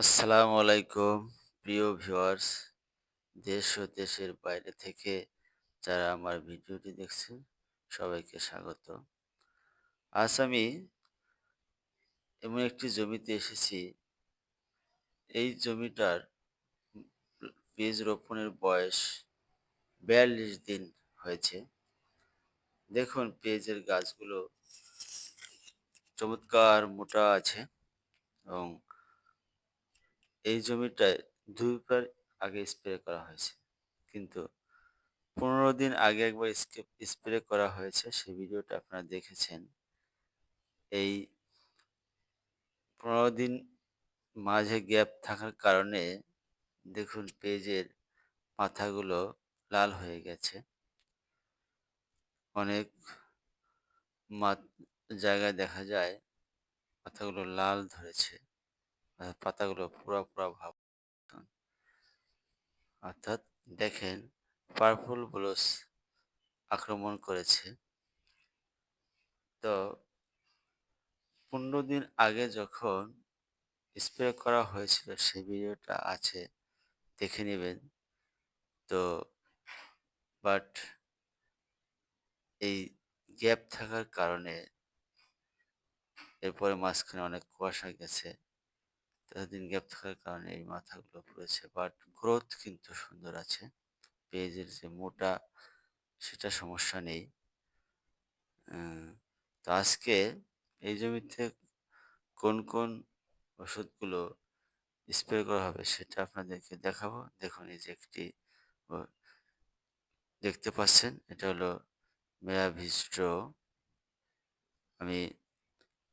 আসসালামু আলাইকুম, প্রিয় ভিউয়ার্স। দেশ ও দেশের বাইরে থেকে যারা আমার ভিডিওটি দেখছেন, সবাইকে স্বাগত। আজ আমি এমন একটি জমিতে এসেছি। এই জমিটার বীজ রোপণের বয়স বিয়াল্লিশ দিন হয়েছে। দেখুন, পেঁয়াজের গাছগুলো চমৎকার মোটা আছে এবং এই জমিটায় দুইবার আগে স্প্রে করা হয়েছে। কিন্তু পনেরো দিন আগে একবার স্প্রে করা হয়েছে, সেই ভিডিওটা আপনারা দেখেছেন। এই পনেরো দিন মাঝে গ্যাপ থাকার কারণে দেখুন পেজের মাথাগুলো লাল হয়ে গেছে। অনেক জায়গায় দেখা যায় মাথাগুলো লাল ধরেছে। পাতাগুলো পুরা পুরা ভাব অর্থাৎ দেখেন পার্পল ব্লুস আক্রমণ করেছে। তো পনেরো দিন আগে যখন স্প্রে করা হয়েছিল সে ভিডিওটা আছে, দেখে নেবেন। তো বাট এই গ্যাপ থাকার কারণে এরপরে মাঝখানে অনেক কুয়াশা গেছে। এতদিন গ্যাপ থাকার কারণে এই মাথাগুলো পড়েছে। বাট গ্রোথ কিন্তু সুন্দর আছে। পেঁয়াজের যে মোটা, সেটা সমস্যা নেই। তো আজকে এই জমিতে কোন কোন ওষুধগুলো স্প্রে করা হবে সেটা আপনাদেরকে দেখাবো। দেখুন, এই যে একটি দেখতে পাচ্ছেন, এটা হলো মেয়াভিস্ট্রো আমি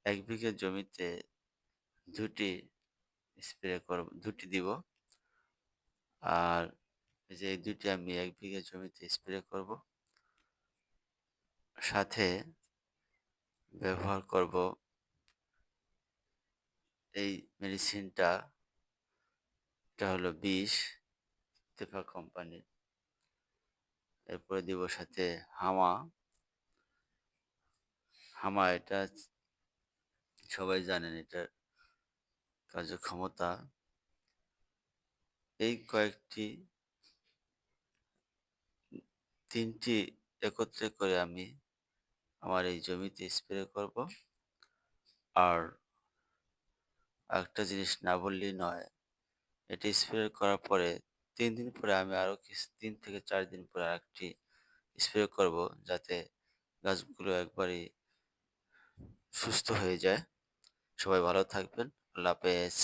এক বিঘে জমিতে দুটি স্প্রে করব, দুটি দিব। আর যে এই দুটি আমি এক বিঘে জমিতে স্প্রে করব। সাথে ব্যবহার করব এই মেডিসিনটা এটা হলো বিষ ইত্তেফা কোম্পানির। এরপরে দিব সাথে হামা। হামা এটা সবাই জানেন এটার কার্যক্ষমতা এই কয়েকটি তিনটি একত্রে করে আমি আমার এই জমিতে স্প্রে করব। আর একটা জিনিস না বললেই নয়, এটি স্প্রে করার পরে তিন দিন পরে আমি আরও কিছু, তিন থেকে চার দিন পরে আরেকটি স্প্রে করব যাতে গাছগুলো একবারই সুস্থ হয়ে যায়। সবাই ভালো থাকবেন। আল্লাহ হাফেজ